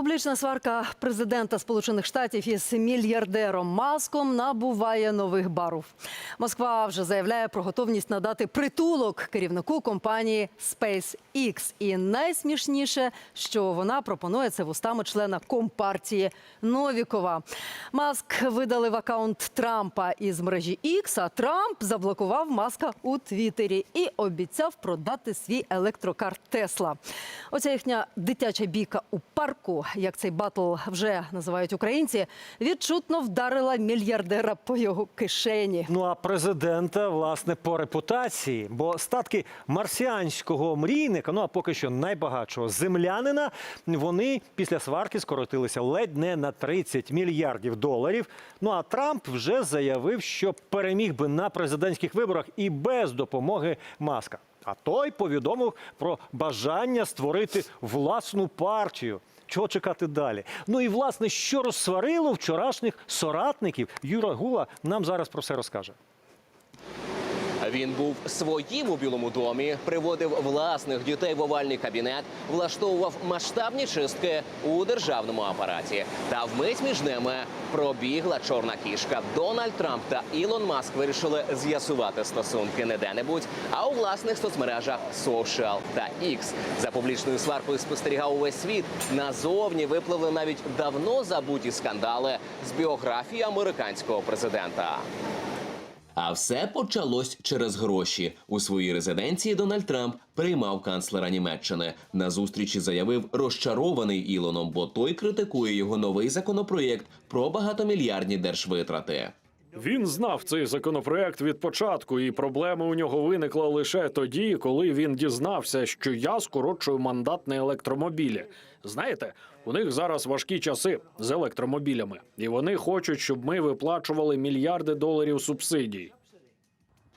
Публічна сварка президента Сполучених Штатів із мільярдером Маском набуває нових барв. Москва вже заявляє про готовність надати притулок керівнику компанії SpaceX. І найсмішніше, що вона пропонує це вустами члена компартії Новікова. Маск видалив акаунт Трампа із мережі X, а Трамп заблокував Маска у Твіттері і обіцяв продати свій електрокар Тесла. Оця їхня дитяча бійка у парку, як цей батл вже називають українці, відчутно вдарила мільярдера по його кишені. Ну а президента, власне, по репутації, бо статки марсіанського мрійника, ну а поки що найбагатшого землянина, вони після сварки скоротилися ледь не на 30 мільярдів доларів. Ну а Трамп вже заявив, що переміг би на президентських виборах і без допомоги Маска. А той повідомив про бажання створити власну партію. Чого чекати далі? Ну і власне, що розсварило вчорашніх соратників, Юра Гула нам зараз про все розкаже. Він був своїм у Білому домі, приводив власних дітей в овальний кабінет, влаштовував масштабні чистки у державному апараті. Та вмить між ними пробігла чорна кішка. Дональд Трамп та Ілон Маск вирішили з'ясувати стосунки не де-небудь, а у власних соцмережах Social та X. За публічною сваркою спостерігав увесь світ. Назовні випливли навіть давно забуті скандали з біографії американського президента. А все почалось через гроші. У своїй резиденції Дональд Трамп приймав канцлера Німеччини. На зустрічі заявив розчарований Ілоном, бо той критикує його новий законопроєкт про багатомільярдні держвитрати. Він знав цей законопроект від початку, і проблеми у нього виникла лише тоді, коли він дізнався, що я скорочую мандат на електромобілі. Знаєте, у них зараз важкі часи з електромобілями, і вони хочуть, щоб ми виплачували мільярди доларів субсидій.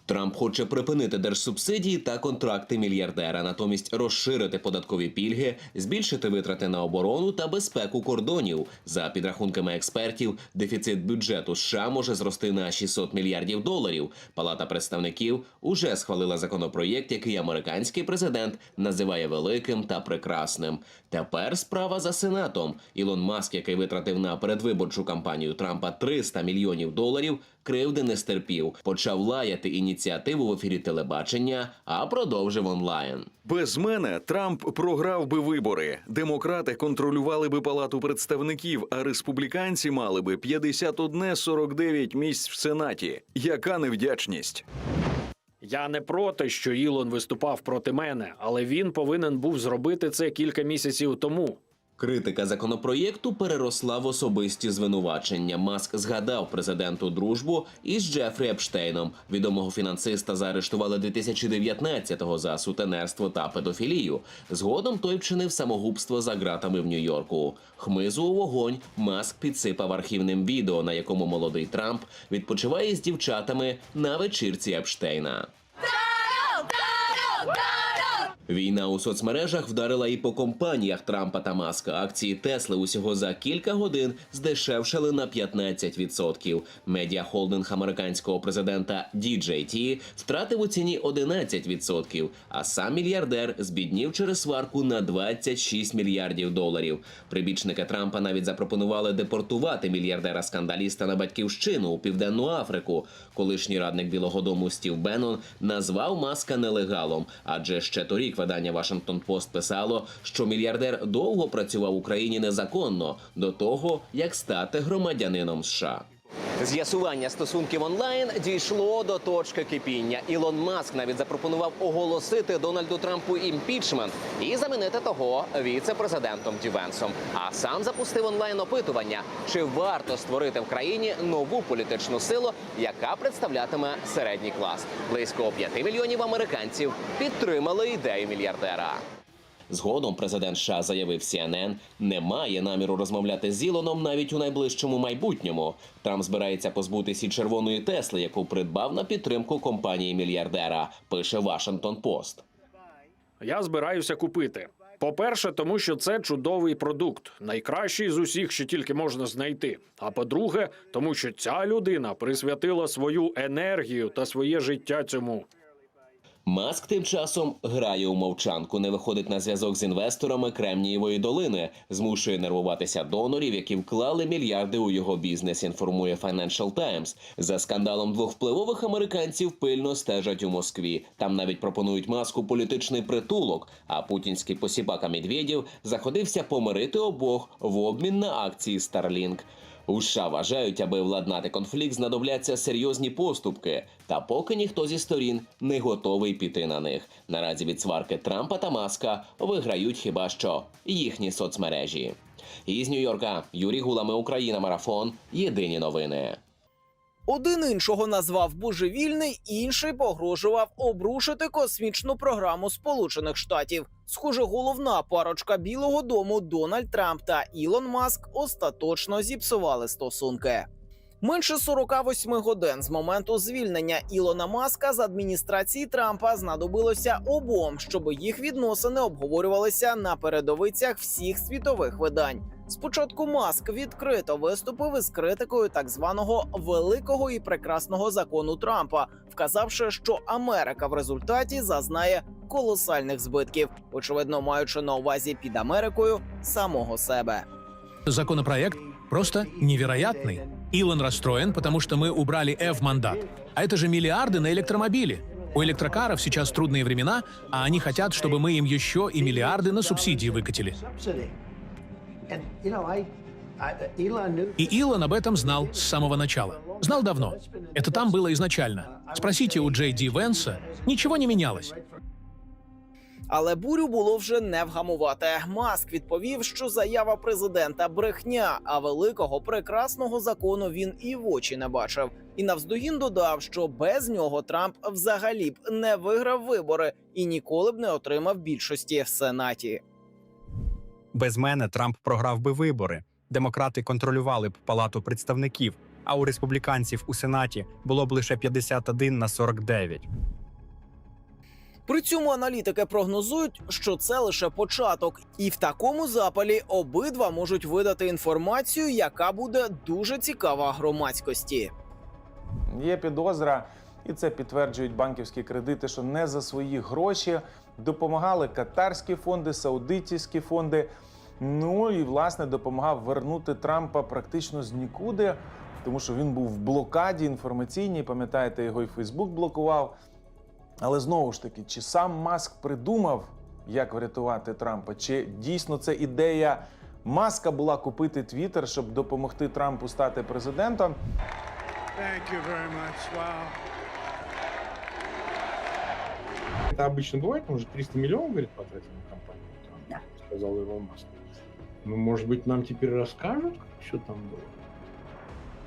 Трамп хоче припинити держсубсидії та контракти мільярдера, натомість розширити податкові пільги, збільшити витрати на оборону та безпеку кордонів. За підрахунками експертів, дефіцит бюджету США може зрости на 600 мільярдів доларів. Палата представників уже схвалила законопроєкт, який американський президент називає великим та прекрасним. Тепер справа за сенатом. Ілон Маск, який витратив на передвиборчу кампанію Трампа 300 мільйонів доларів, кривди не стерпів, почав лаяти ініціативу в ефірі телебачення, а продовжив онлайн. Без мене Трамп програв би вибори. Демократи контролювали би палату представників, а республіканці мали би 51-49 місць в сенаті. Яка невдячність? Я не проти, що Ілон виступав проти мене, але він повинен був зробити це кілька місяців тому. Критика законопроєкту переросла в особисті звинувачення. Маск згадав президенту дружбу із Джефрі Епштейном. Відомого фінансиста заарештували 2019-го за сутенерство та педофілію. Згодом той вчинив самогубство за ґратами в Нью-Йорку. Хмизу у вогонь Маск підсипав архівним відео, на якому молодий Трамп відпочиває з дівчатами на вечірці Епштейна. Війна у соцмережах вдарила і по компаніях Трампа та Маска. Акції Тесли усього за кілька годин здешевшали на 15%. Медіахолдинг американського президента DJT втратив у ціні 11%, а сам мільярдер збіднів через сварку на 26 мільярдів доларів. Прибічники Трампа навіть запропонували депортувати мільярдера скандаліста на батьківщину у південну Африку. Колишній радник Білого Дому Стів Беннон назвав маска нелегалом, адже ще торік видання Вашингтон Пост писало, що мільярдер довго працював в Україні незаконно до того, як стати громадянином США. З'ясування стосунків онлайн дійшло до точки кипіння. Ілон Маск навіть запропонував оголосити Дональду Трампу імпічмент і замінити того віце-президентом Дівенсом. А сам запустив онлайн опитування, чи варто створити в країні нову політичну силу, яка представлятиме середній клас. Близько 5 мільйонів американців підтримали ідею мільярдера. Згодом президент США заявив CNN, не має наміру розмовляти з Ілоном навіть у найближчому майбутньому. Трамп збирається позбутися червоної Тесли, яку придбав на підтримку компанії мільярдера. Пише Вашингтон Пост. Я збираюся купити. По-перше, тому що це чудовий продукт, найкращий з усіх, що тільки можна знайти. А по-друге, тому що ця людина присвятила свою енергію та своє життя цьому. Маск тим часом грає у мовчанку, не виходить на зв'язок з інвесторами Кремнієвої долини, змушує нервуватися донорів, які вклали мільярди у його бізнес. Інформує Financial Times. За скандалом двох впливових американців пильно стежать у Москві. Там навіть пропонують маску політичний притулок. А путінський посібака Медведєв заходився помирити обох в обмін на акції Starlink. У США вважають, аби владнати конфлікт, знадобляться серйозні поступки. Та поки ніхто зі сторін не готовий піти на них. Наразі від сварки Трампа та Маска виграють хіба що їхні соцмережі. Із Нью-Йорка Юрій Гулами, Україна, Марафон. Єдині новини. Один іншого назвав божевільний, інший погрожував обрушити космічну програму Сполучених Штатів. Схоже, головна парочка Білого Дому Дональд Трамп та Ілон Маск остаточно зіпсували стосунки. Менше 48 годин з моменту звільнення Ілона Маска з адміністрації Трампа знадобилося обом, щоб їх відносини обговорювалися на передовицях всіх світових видань. Спочатку Маск відкрито виступив із критикою так званого великого і прекрасного закону Трампа, вказавши, що Америка в результаті зазнає колосальних збитків, очевидно, маючи на увазі під Америкою самого себе. Законопроект просто невероятный. Илон расстроен, потому что мы убрали F-мандат. А это же миллиарды на электромобили. У электрокаров сейчас трудные времена, а они хотят, чтобы мы им еще и миллиарды на субсидии выкатили. И Илон об этом знал с самого начала. Знал давно. Это там было изначально. Спросите у Джей Ди Венса, ничего не менялось. Але бурю було вже не вгамувати. Маск відповів, що заява президента брехня, а великого прекрасного закону він і в очі не бачив. І навздогін додав, що без нього Трамп взагалі б не виграв вибори і ніколи б не отримав більшості в сенаті. Без мене Трамп програв би вибори. Демократи контролювали б палату представників, а у республіканців у сенаті було б лише 51 на 49. При цьому аналітики прогнозують, що це лише початок, і в такому запалі обидва можуть видати інформацію, яка буде дуже цікава громадськості. Є підозра, і це підтверджують банківські кредити, що не за свої гроші допомагали катарські фонди, саудитівські фонди. Ну і власне допомагав вернути Трампа практично з нікуди, тому що він був в блокаді інформаційній. Пам'ятаєте, його і Фейсбук блокував. Але знову ж таки, чи сам Маск придумав, як врятувати Трампа? Чи дійсно це ідея Маска була купити Твіттер, щоб допомогти Трампу стати президентом? Это обычно бывает, он же 300 миллионов, говорит, потратил на компанию, Трамп, сказал Илон Маск. Ну, может быть, нам теперь расскажут, что там было?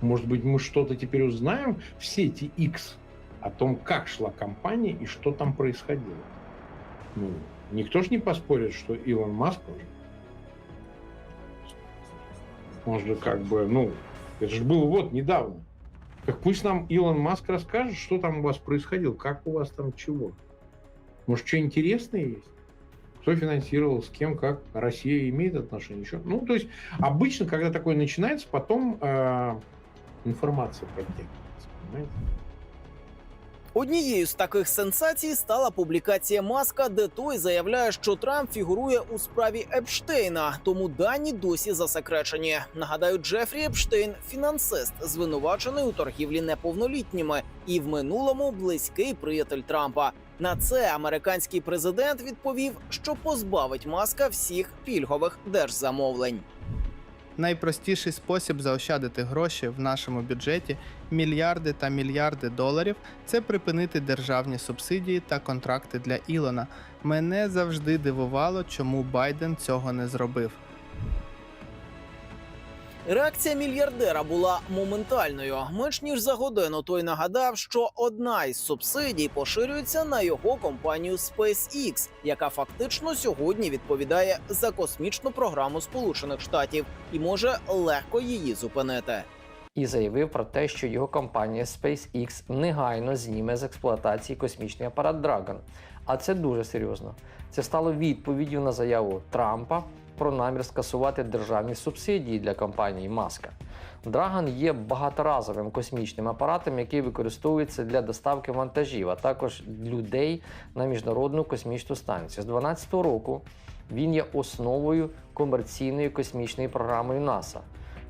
Может быть, мы что-то теперь узнаем в сети X о том, как шла компания и что там происходило. Ну, никто же не поспорит, что Илон Маск уже. Он же как бы, ну, это же было вот недавно. Так пусть нам Илон Маск расскажет, что там у вас происходило, как у вас там чего. Может, что интересное есть? Кто финансировал, с кем, как Россия имеет отношение еще? Ну, то есть обычно, когда такое начинается, потом э, информация подтягивается, понимаете? Однією з таких сенсацій стала публікація Маска, де той заявляє, що Трамп фігурує у справі Епштейна, тому дані досі засекречені. Нагадаю, Джефрі Епштейн фінансист, звинувачений у торгівлі неповнолітніми, і в минулому близький приятель Трампа. На це американський президент відповів, що позбавить маска всіх пільгових держзамовлень. Найпростіший спосіб заощадити гроші в нашому бюджеті мільярди та мільярди доларів це припинити державні субсидії та контракти для Ілона. Мене завжди дивувало, чому Байден цього не зробив. Реакція мільярдера була моментальною. Менш ніж за годину той нагадав, що одна із субсидій поширюється на його компанію SpaceX, яка фактично сьогодні відповідає за космічну програму Сполучених Штатів і може легко її зупинити. і заявив про те, що його компанія SpaceX негайно зніме з експлуатації космічний апарат Dragon. А це дуже серйозно. Це стало відповіддю на заяву Трампа про намір скасувати державні субсидії для компанії Маска. Драган є багаторазовим космічним апаратом, який використовується для доставки вантажів, а також людей на міжнародну космічну станцію. З 2012 року він є основою комерційної космічної програми НАСА.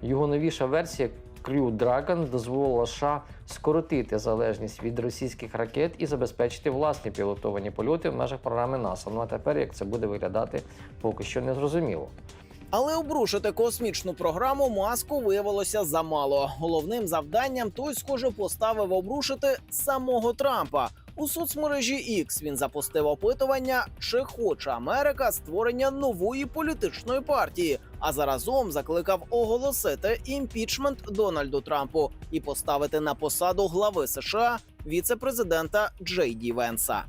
Його новіша версія Crew Dragon дозволила США скоротити залежність від російських ракет і забезпечити власні пілотовані польоти в межах програми НАСА. Ну а тепер як це буде виглядати, поки що не зрозуміло. Але обрушити космічну програму маску виявилося замало. Головним завданням той, схоже, поставив обрушити самого Трампа. У соцмережі X він запустив опитування, чи хоче Америка створення нової політичної партії, а заразом закликав оголосити імпічмент Дональду Трампу і поставити на посаду глави США віце-президента Джей Ді Венса.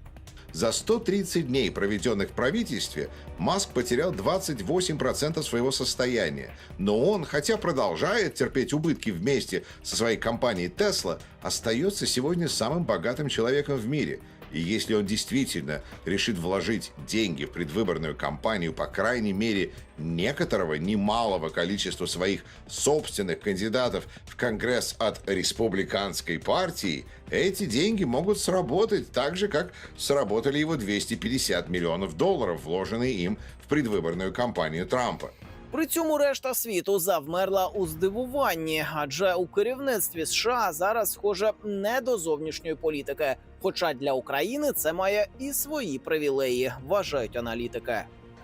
За 130 дней, проведенных в правительстве, Маск потерял 28% своего состояния. Но он, хотя продолжает терпеть убытки вместе со своей компанией Tesla, остается сегодня самым богатым человеком в мире. И если он действительно решит вложить деньги в предвыборную кампанию, по крайней мере, некоторого немалого количества своих собственных кандидатов в Конгресс от республиканской партии, эти деньги могут сработать так же, как сработали его 250 миллионов долларов, вложенные им в предвыборную кампанию Трампа. При цьому решта світу завмерла у здивуванні, адже у керівництві США зараз схоже не до зовнішньої політики. Хоча для України це має і свої привілеї, вважають аналітики.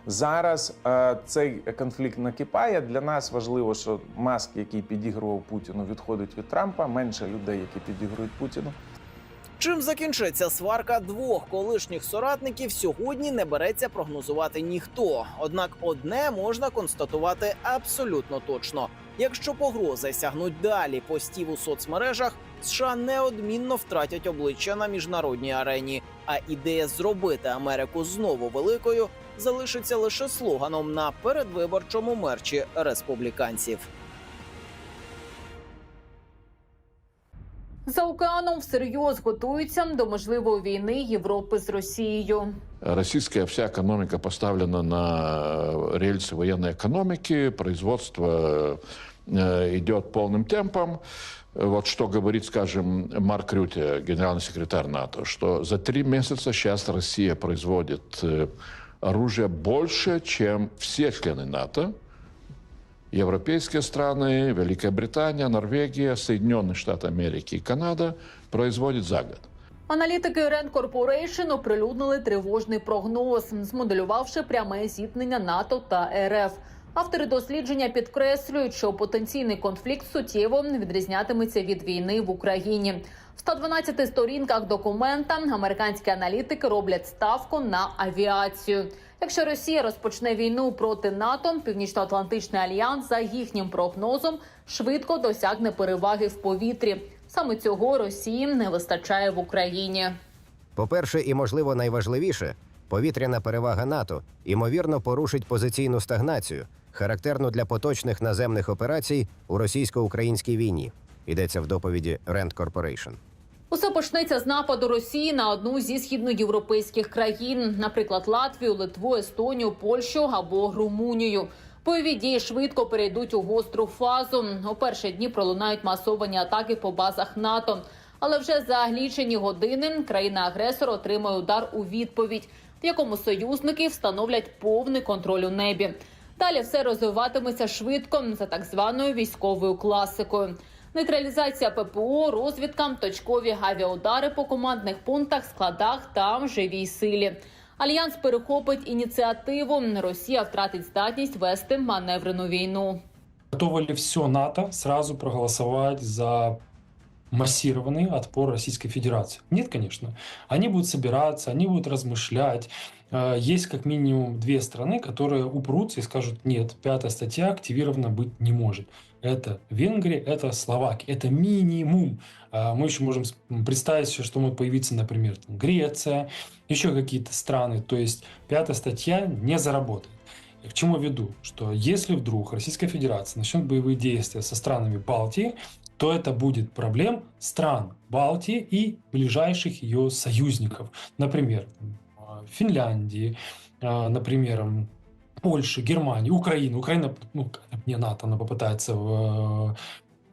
Зараз е, цей конфлікт накипає. Для нас важливо, що маск, який підігрував Путіну, відходить від Трампа. Менше людей, які підігрують Путіну. Чим закінчиться сварка двох колишніх соратників, сьогодні не береться прогнозувати ніхто. Однак одне можна констатувати абсолютно точно: якщо погрози сягнуть далі постів у соцмережах, США неодмінно втратять обличчя на міжнародній арені. А ідея зробити Америку знову великою залишиться лише слоганом на передвиборчому мерчі республіканців. За океаном всерйоз готуються до можливої війни Європи з Росією. Российская вся экономика поставлена на рельсы военной экономики, производство э, идет полным темпом. Вот что говорит, скажем, Марк Рюте, генеральный секретарь НАТО, что за три месяца сейчас Россия производит э, оружие больше, чем все члены НАТО. Европейские страны, Великая Британия, Норвегия, Соединенные Штаты Америки и Канада производят за год. Аналітики Rand Corporation оприлюднили тривожний прогноз, змоделювавши пряме зіткнення НАТО та РФ. Автори дослідження підкреслюють, що потенційний конфлікт суттєво відрізнятиметься від війни в Україні. В 112 сторінках документа американські аналітики роблять ставку на авіацію. Якщо Росія розпочне війну проти НАТО, Північно-Атлантичний альянс за їхнім прогнозом швидко досягне переваги в повітрі. Саме цього Росії не вистачає в Україні. По-перше, і можливо найважливіше, повітряна перевага НАТО ймовірно порушить позиційну стагнацію, характерну для поточних наземних операцій у російсько-українській війні. Йдеться в доповіді Rand Corporation. Усе почнеться з нападу Росії на одну зі східноєвропейських країн, наприклад, Латвію, Литву, Естонію, Польщу або Румунію. Бойові дії швидко перейдуть у гостру фазу. У перші дні пролунають масовані атаки по базах НАТО. Але вже за лічені години країна-агресор отримає удар у відповідь, в якому союзники встановлять повний контроль у небі. Далі все розвиватиметься швидко за так званою військовою класикою. Нейтралізація ППО, розвідкам, точкові авіаудари по командних пунктах, складах та живій силі. Альянс перехопить ініціативу. Росія втратить здатність вести маневрену війну. Готово ли все НАТО сразу проголосовать за массированный отпор Российской Федерации? Нет, конечно. Они будут собираться, они будут размышлять. Э, Есть как минимум две страны, которые упрутся и скажут, нет, пятая статья активирована быть не может. Это Венгрия, это Словакия. Это минимум. А Мы еще можем представить, что может появиться, например, Греция, еще какие-то страны. То есть пятая статья не заработает. Я к чему веду? Что если вдруг Российская Федерация начнет боевые действия со странами Балтии, то это будет проблем стран Балтии и ближайших ее союзников. Например, э, Финляндии, э, например, Польши, Германии, Украины. Украина, ну, не НАТО, она попытается в-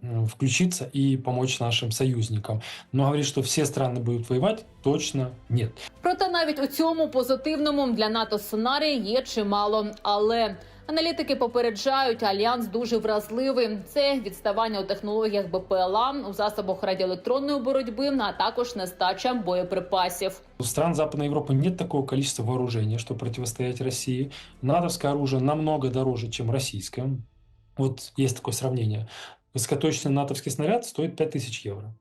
э, включиться и помочь нашим союзникам. Но говорит, что все страны будут воевать, точно нет. Проте навіть у цьому позитивному для НАТО сценарії є чимало. Але аналітики попереджають, альянс дуже вразливий. Це відставання у технологіях БПЛА, у засобах радіоелектронної боротьби, а також нестача боєприпасів. У стран Западной Европы нет такого количества вооружения, чтобы противостоять России. НАТОвское оружие намного дороже, чем российское. Вот есть такое сравнение. Высокоточный натовский снаряд стоит 5000 евро.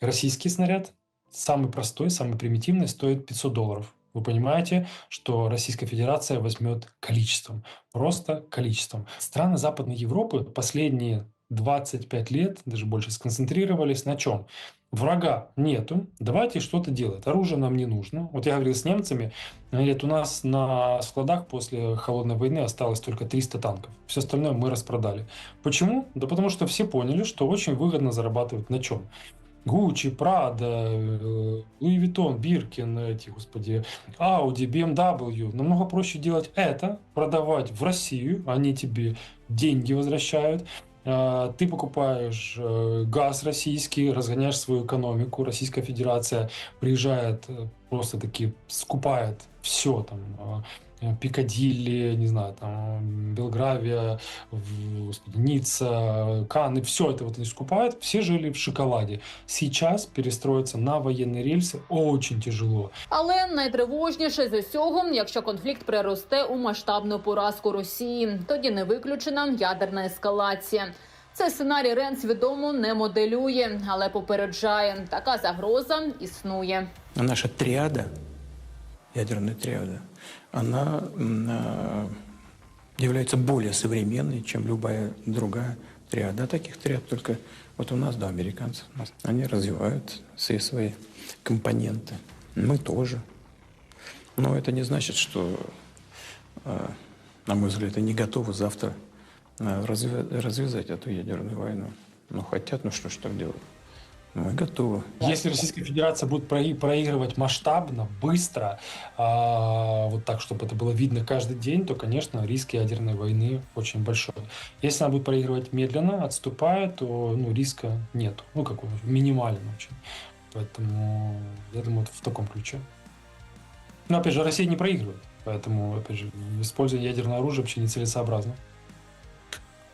Российский снаряд, самый простой, самый примитивный, стоит 500 долларов. Вы понимаете, что Российская Федерация возьмет количеством, просто количеством. Страны Западной Европы последние 25 лет, даже больше, сконцентрировались на чем? Врага нету, давайте что-то делать. Оружие нам не нужно. Вот я говорил с немцами, они говорят, у нас на складах после холодной войны осталось только 300 танков. Все остальное мы распродали. Почему? Да потому что все поняли, что очень выгодно зарабатывать на чем? Гуччи, Прада, э, Луи Виттон, Биркин, эти, господи, Ауди, BMW. Намного проще делать это, продавать в Россию, они тебе деньги возвращают. А, Ты покупаешь э, газ российский, разгоняешь свою экономику. Российская Федерация приезжает, э, просто таки скупает все там. а, э, Пикадилли, не знаю, там, Белгравия, в- господи, Ницца, Канны, все это вот они скупают, все жили в шоколаде. Сейчас перестроиться на военные рельсы очень тяжело. Але найтривожніше з усього, якщо конфлікт приросте у масштабну поразку Росії, тоді не виключена ядерна ескалація. Цей сценарій Рен свідомо не моделює, але попереджає, така загроза існує. Наша триада, ядерная триада, она м, а, является более современной, чем любая другая триада. А таких триад только вот у нас, да, американцев, у нас. они развивают все свои компоненты. Мы тоже. Но это не значит, что, а, на мой взгляд, они готовы завтра а, развя- развязать эту ядерную войну. Ну, хотят, ну что ж так делать? Мы готовы. Если Российская Федерация будет прои- проигрывать масштабно, быстро, а, вот так, чтобы это было видно каждый день, то, конечно, риск ядерной войны очень большой. Если она будет проигрывать медленно, отступая, то ну, риска нет. Ну, какой минимален очень. Поэтому я думаю, в таком ключе. Но, опять же, Россия не проигрывает. Поэтому, опять же, использование ядерного оружия вообще нецелесообразно.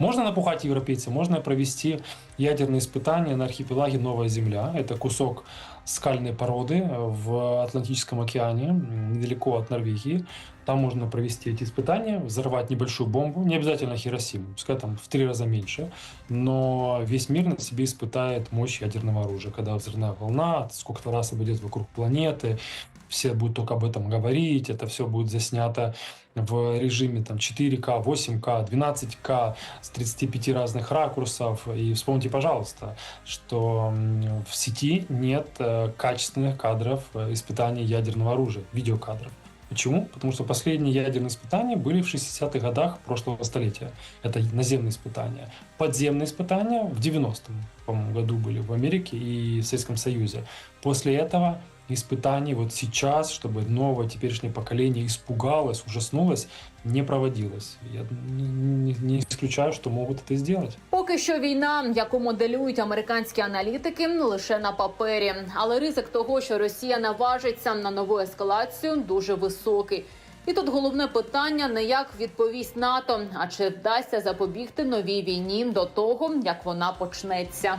Можно напухать европейцев, можно провести ядерные испытания на архипелаге Новая Земля. Это кусок скальной породы в Атлантическом океане, недалеко от Норвегии. Там можно провести эти испытания, взорвать небольшую бомбу, не обязательно Хиросиму, пускай там в три раза меньше, но весь мир на себе испытает мощь ядерного оружия, когда взрывная волна сколько-то раз обойдет вокруг планеты, все будут только об этом говорить, это все будет заснято в режиме там 4К, 8К, 12К с 35 разных ракурсов. И вспомните, пожалуйста, что в сети нет э, качественных кадров э, испытаний ядерного оружия, видеокадров. Почему? Потому что последние ядерные испытания были в 60-х годах прошлого столетия. Это наземные испытания. Подземные испытания в 90-м, по-моему, году были в Америке и в Советском Союзе. После этого испытаний вот сейчас, чтобы новое теперешнее поколение испугалось, ужаснулось, не проводилось. Я не, не- не исключаю, что могут это сделать. Поки що війна, яку моделюють американські аналітики, лише на папері. Але ризик того, що Росія наважиться на нову ескалацію, дуже високий. І тут головне питання не як відповість НАТО, а чи вдасться запобігти новій війні до того, як вона почнеться.